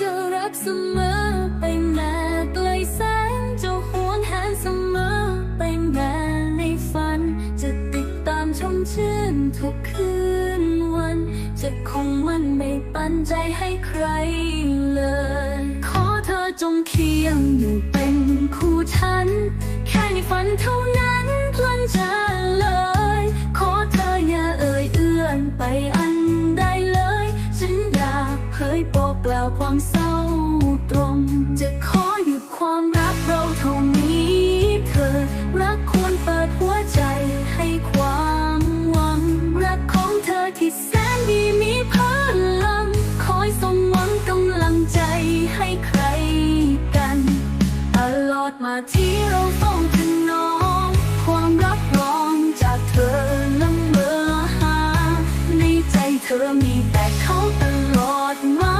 จะรักเสมอไปแม้ไกลแสนจะหวงแหนเสมอไปแม้ในฝัน จะติดตามชมชื่นทุกคืนวัน จะคงมันไม่ปันใจให้ใครเลย ขอเธอจงเคียงอยู่เป็น กล่าวความเศร้าตรง จะขอหยุดความรักเราเท่านี้เธอ รักควรเปิดหัวใจให้ความหวัง รักของเธอที่แสนดีมีพลัง คอยส่งหวังกำลังใจให้ใครกันตลอดมาที่เราเฝ้าถนอมความรับรองจากเธอละเมอหาในใจเธอมีแต่เขาตลอดมา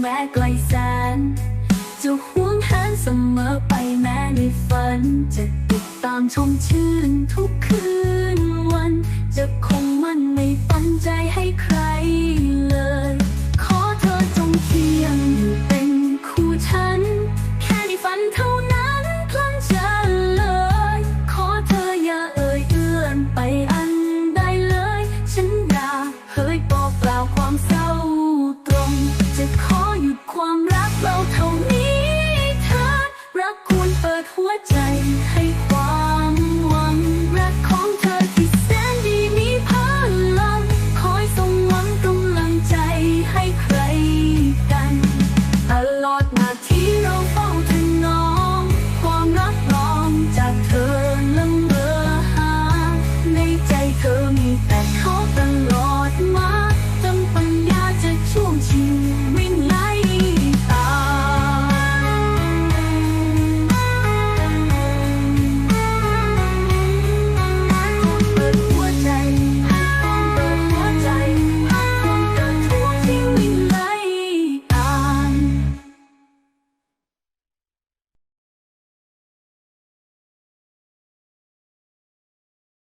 แม้ไกลแสน จะหวงแหนเสมอไปแม้ในฝัน จะติดตามชมชื่นทุกคืน 在